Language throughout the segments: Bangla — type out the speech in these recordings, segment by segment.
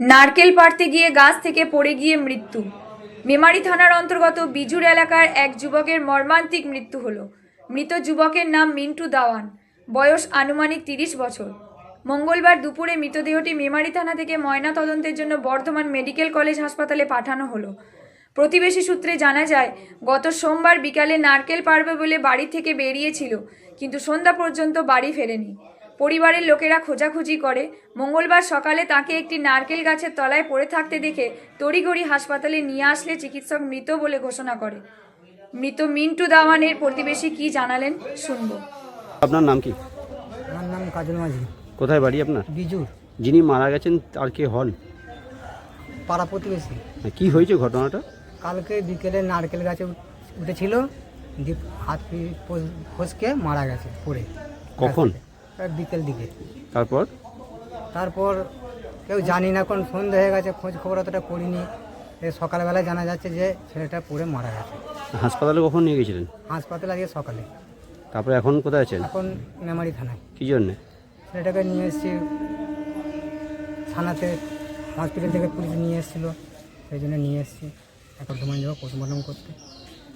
নারকেল পাড়তে গিয়ে গাছ থেকে পড়ে গিয়ে মৃত্যু। মেমারি থানার অন্তর্গত বিজুর এলাকার এক যুবকের মর্মান্তিক মৃত্যু হলো। মৃত যুবকের নাম মিন্টু দাওয়ান। বয়স আনুমানিক তিরিশ বছর। মঙ্গলবার দুপুরে মৃতদেহটি মেমারি থানা থেকে ময়না তদন্তের জন্য বর্ধমান মেডিকেল কলেজ হাসপাতালে পাঠানো হলো। প্রতিবেশী সূত্রে জানা যায়, গত সোমবার বিকালে নারকেল পারবে বলে বাড়ি থেকে বেরিয়েছিল, কিন্তু সন্ধ্যা পর্যন্ত বাড়ি ফেরেনি। পরিবারের লোকেরা খোঁজাখুঁজি করে। মঙ্গলবার সকালে তাকে একটি নারকেল গাছের তলায় পড়ে থাকতে দেখে তড়িঘড়ি হাসপাতালে নিয়ে আসলে চিকিৎসক মৃত বলে ঘোষণা করে। মৃত মিন্টু দাওয়ানের প্রতিবেশী কি জানালেন শুনব। আপনার নাম কি? আমার নাম কাজল মাঝি। কোথায় বাড়ি আপনার? বিজুর। যিনি মারা গেছেন তার কে হন? পাড়া প্রতিবেশী। কি হয়েছে ঘটনাটা? কালকে বিকেলে নারকেল গাছে উঠ- উঠেছিল হাত ফসকে মারা গেছে পড়ে। কখন? বিকেল দিকে। তারপর? তারপর কেউ জানি না কোন সন্ধে হয়ে গেছে খোঁজ খবর অতটা করিনি। এ সকালবেলা জানা যাচ্ছে যে ছেলেটা পড়ে মারা গেছে। হাসপাতালে কখন নিয়ে গেছিলেন? হাসপাতালে আজকে সকালে। তারপরে এখন কোথায় আছেন? এখন মেমারি থানায়। কি জন্যে? ছেলেটাকে নিয়ে এসেছি থানাতে হসপিটাল থেকে পুলিশ নিয়ে এসেছিল সেই জন্য নিয়ে এসেছি। এখন বর্ধমান যাব পোস্টমর্টম করতে।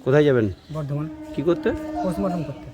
কোথায় যাবেন? বর্ধমান। কি করতে? পোস্টমর্টম করতে।